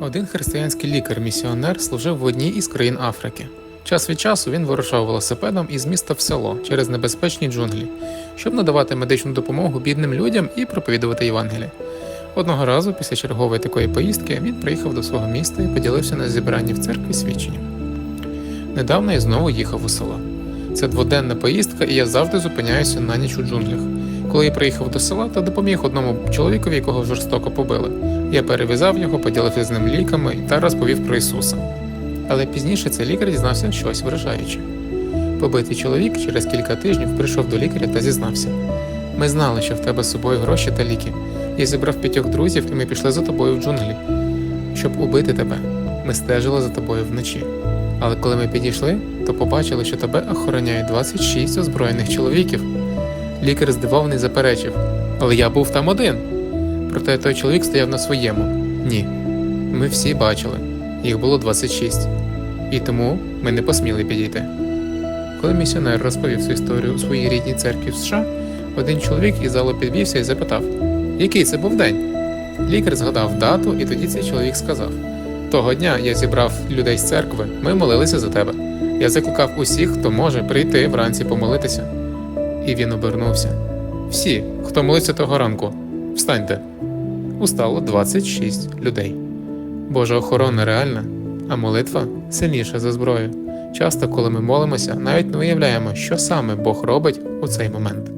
Один християнський лікар-місіонер служив в одній із країн Африки. Час від часу він вирушав велосипедом із міста в село через небезпечні джунглі, щоб надавати медичну допомогу бідним людям і проповідувати Євангеліє. Одного разу, після чергової такої поїздки, він приїхав до свого міста і поділився на зібранні в церкві свідченням. Недавно я знову їхав у село. Це дводенна поїздка, і я завжди зупиняюся на ніч у джунглях. Коли я приїхав до села, то допоміг одному чоловікові, якого жорстоко побили. Я перев'язав його, поділився з ним ліками та розповів про Ісуса. Але пізніше цей лікар дізнався щось вражаюче. Побитий чоловік через кілька тижнів прийшов до лікаря та зізнався: Ми знали, що в тебе з собою гроші та ліки. Я зібрав п'ятьох друзів, і ми пішли за тобою в джунглі, щоб убити тебе. Ми стежили за тобою вночі. Але коли ми підійшли, то побачили, що тебе охороняють 26 озброєних чоловіків. Лікар здивований заперечив, але я був там один. Проте той чоловік стояв на своєму. Ні. Ми всі бачили, їх було 26. І тому ми не посміли підійти. Коли місіонер розповів цю історію у своїй рідній церкві в США, один чоловік із залу підвівся і запитав, який це був день. Лікар згадав дату, і тоді цей чоловік сказав: Того дня я зібрав людей з церкви, ми молилися за тебе. Я закликав усіх, хто може прийти вранці помолитися. І він обернувся. Всі, хто молився того ранку, встаньте. Устало 26 людей. Божа охорона реальна, а молитва сильніша за зброю. Часто, коли ми молимося, навіть не уявляємо, що саме Бог робить у цей момент.